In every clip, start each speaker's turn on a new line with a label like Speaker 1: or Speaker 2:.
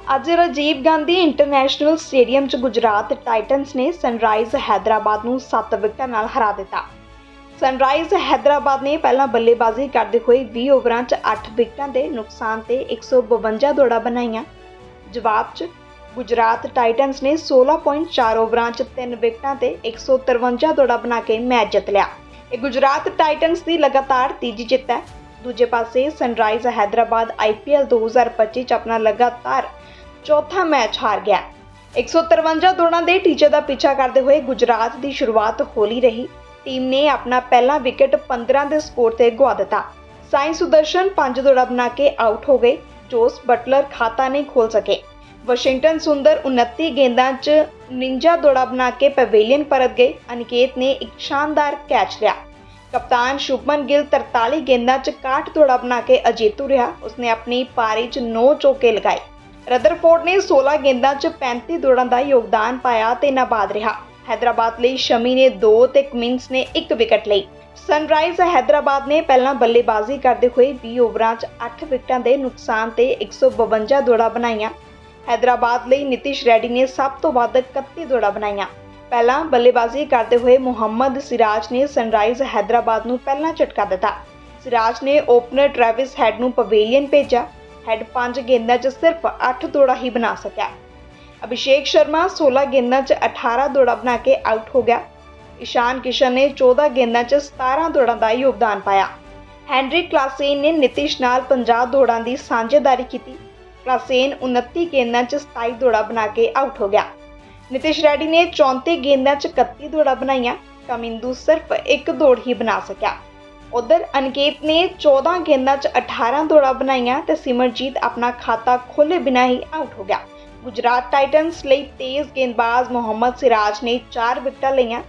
Speaker 1: ਅੱਜ Rajiv Gandhi international stadium 'ਚ ਗੁਜਰਾਤ ਟਾਈਟਨਸ ਨੇ ਸਨਰਾਈਜ਼ ਹੈਦਰਾਬਾਦ ਨੂੰ 7 ਵਿਕਟਾਂ ਨਾਲ ਹਰਾ ਦਿੱਤਾ। ਸਨਰਾਈਜ਼ ਹੈਦਰਾਬਾਦ ਨੇ ਪਹਿਲਾਂ ਬੱਲੇਬਾਜ਼ੀ ਕਰਦੇ ਹੋਏ 20 ਓਵਰਾਂ 'ਚ 8 ਵਿਕਟਾਂ ਦੇ ਨੁਕਸਾਨ ਤੇ 152 ਦੌੜਾਂ ਬਣਾਈਆਂ। ਜਵਾਬ 'ਚ, ਗੁਜਰਾਤ ਟਾਈਟਨਸ ਨੇ 16.4 ਓਵਰਾਂ 'ਚ 3 ਵਿਕਟਾਂ ਤੇ 153 ਦੌੜਾਂ ਬਣਾ ਕੇ ਮੈਚ ਜਿੱਤ ਲਿਆ। ਇਹ ਗੁਜਰਾਤ ਟਾਈਟਨਸ ਦੀ ਲਗਾਤਾਰ ਤੀਜੀ ਜਿੱਤ ਹੈ। ਦੂਜੇ ਪਾਸੇ ਸਨਰਾਈਜ਼ ਹੈਦਰਾਬਾਦ IPL 2025 'ਚ ਆਪਣਾ ਲਗਾਤਾਰ ਚੌਥਾ ਮੈਚ ਹਾਰ ਗਿਆ। 153 ਦੌੜਾਂ ਦੇ ਟੀਚੇ ਦਾ ਪਿੱਛਾ ਕਰਦੇ ਹੋਏ ਗੁਜਰਾਤ ਦੀ ਸ਼ੁਰੂਆਤ ਹੋਲੀ ਰਹੀ। ਟੀਮ ਨੇ ਆਪਣਾ ਪਹਿਲਾ ਵਿਕਟ 15 ਦੇ ਸਕੋਰ ਤੇ ਗਵਾ ਦਿੱਤਾ। ਸਾਈਂ ਸੁਦਰਸ਼ਨ 5 ਦੌੜਾਂ ਬਣਾ ਕੇ ਆਊਟ ਹੋ ਗਏ। ਜੋਸ ਬਟਲਰ ਖਾਤਾ ਨਹੀਂ ਖੋਲ ਸਕੇ। ਵਾਸ਼ਿੰਗਟਨ ਸੁੰਦਰ 29 ਗੇਂਦਾਂ 'ਚ 49 ਦੌੜਾਂ ਬਣਾ ਕੇ ਪਵੇਲੀਅਨ ਪਰਤ ਗਏ। ਅਨਿਕੇਤ ਨੇ ਇੱਕ ਸ਼ਾਨਦਾਰ ਕੈਚ ਲਿਆ। ਕਪਤਾਨ ਸ਼ੁਭਮਨ ਗਿੱਲ 43 ਗੇਂਦਾਂ 'ਚ 61 ਦੌੜਾਂ ਬਣਾ ਕੇ ਅਜੇਤੂ ਰਿਹਾ। ਉਸਨੇ ਆਪਣੀ ਪਾਰੀ 'ਚ 9 ਚੌਕੇ ਲਗਾਏ। ਰਦਰਫੋਰਡ ਨੇ 16 ਗੇਂਦਾਂ 'ਚ 35 ਦੌੜਾਂ ਦਾ ਯੋਗਦਾਨ ਪਾਇਆ ਤੇ ਨਾਬਾਦ ਰਿਹਾ। ਹੈਦਰਾਬਾਦ ਲਈ ਸ਼ਮੀ ਨੇ 2 ਤੇ ਕਮਿੰਸ ਨੇ 1 ਵਿਕਟ ਲਈ। ਸਨਰਾਈਜ਼ ਹੈਦਰਾਬਾਦ ਨੇ ਪਹਿਲਾਂ ਬੱਲੇਬਾਜ਼ੀ ਕਰਦੇ ਹੋਏ 20 ਓਵਰਾਂ 'ਚ 8 ਵਿਕਟਾਂ ਦੇ ਨੁਕਸਾਨ ਤੇ 152 ਦੌੜਾਂ ਬਣਾਈਆਂ। ਹੈਦਰਾਬਾਦ ਲਈ ਨਿਤਿਸ਼ ਰੈਡੀ ਨੇ ਸਭ ਤੋਂ ਵੱਧ 31 ਦੌੜਾਂ ਬਣਾਈਆਂ। ਪਹਿਲਾਂ ਬੱਲੇਬਾਜ਼ੀ ਕਰਦੇ ਹੋਏ ਮੁਹੰਮਦ ਸਿਰਾਜ ਨੇ ਸਨਰਾਈਜ਼ ਹੈਦਰਾਬਾਦ ਨੂੰ ਪਹਿਲਾਂ ਝਟਕਾ ਦਿੱਤਾ। ਸਿਰਾਜ ਨੇ ਓਪਨਰ ਟ੍ਰੈਵਿਸ ਹੈਡ ਨੂੰ ਪਵੇਲੀਅਨ ਭੇਜਿਆ। ਹੈਡ 5 ਗੇਂਦਾਂ 'ਚ ਸਿਰਫ 8 ਦੌੜਾਂ ਹੀ ਬਣਾ ਸਕਿਆ। ਅਭਿਸ਼ੇਕ ਸ਼ਰਮਾ 16 ਗੇਂਦਾਂ 'ਚ 18 ਦੌੜਾਂ ਬਣਾ ਕੇ ਆਊਟ ਹੋ ਗਿਆ। ਇਸ਼ਾਨ ਕਿਸ਼ਨ ਨੇ 14 ਗੇਂਦਾਂ 'ਚ 17 ਦੌੜਾਂ ਦਾ ਯੋਗਦਾਨ ਪਾਇਆ। ਹੈਨਰੀ ਕਲਾਸੇਨ ਨੇ ਨਿਤਿਸ਼ ਨਾਲ 50 ਦੌੜਾਂ ਦੀ ਸਾਂਝੇਦਾਰੀ ਕੀਤੀ। ਕਲਾਸੇਨ 29 ਗੇਂਦਾਂ 'ਚ 27 ਦੌੜਾਂ ਬਣਾ ਕੇ ਆਊਟ ਹੋ ਗਿਆ। ਨਿਤਿਸ਼ ਰੈਡੀ ਨੇ 34 ਗੇਂਦਾਂ 'ਚ 31 ਦੌੜਾਂ ਬਣਾਈਆਂ ਕਮਿੰਦੂ ਸਿਰਫ ਇੱਕ ਦੌੜ ਹੀ ਬਣਾ ਸਕਿਆ। ਉਧਰ ਅਨਕੇਤ ਨੇ 14 ਗੇਂਦਾਂ 'ਚ 18 ਦੌੜਾਂ ਬਣਾਈਆਂ ਤੇ ਸਿਮਰਜੀਤ ਆਪਣਾ ਖਾਤਾ ਖੋਲੇ ਬਿਨਾਂ ਹੀ ਆਊਟ ਹੋ ਗਿਆ। ਗੁਜਰਾਤ ਟਾਈਟਨਸ ਲਈ ਤੇਜ਼ ਗੇਂਦਬਾਜ਼ ਮੁਹੰਮਦ ਸਿਰਾਜ ਨੇ 4 ਵਿਕਟਾਂ ਲਈਆਂ।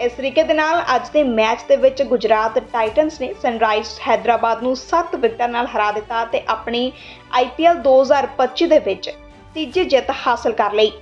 Speaker 1: ਇਸ ਤਰੀਕੇ ਦੇ ਨਾਲ ਅੱਜ ਦੇ ਮੈਚ ਦੇ ਵਿੱਚ ਗੁਜਰਾਤ ਟਾਈਟਨਸ ਨੇ ਸਨਰਾਈਜ਼ ਹੈਦਰਾਬਾਦ ਨੂੰ 7 ਵਿਕਟਾਂ ਨਾਲ ਹਰਾ ਦਿੱਤਾ ਤੇ ਆਪਣੀ IPL 2025 ਦੇ ਵਿੱਚ ਤੀਜੀ ਜਿੱਤ ਹਾਸਲ ਕਰ ਲਈ।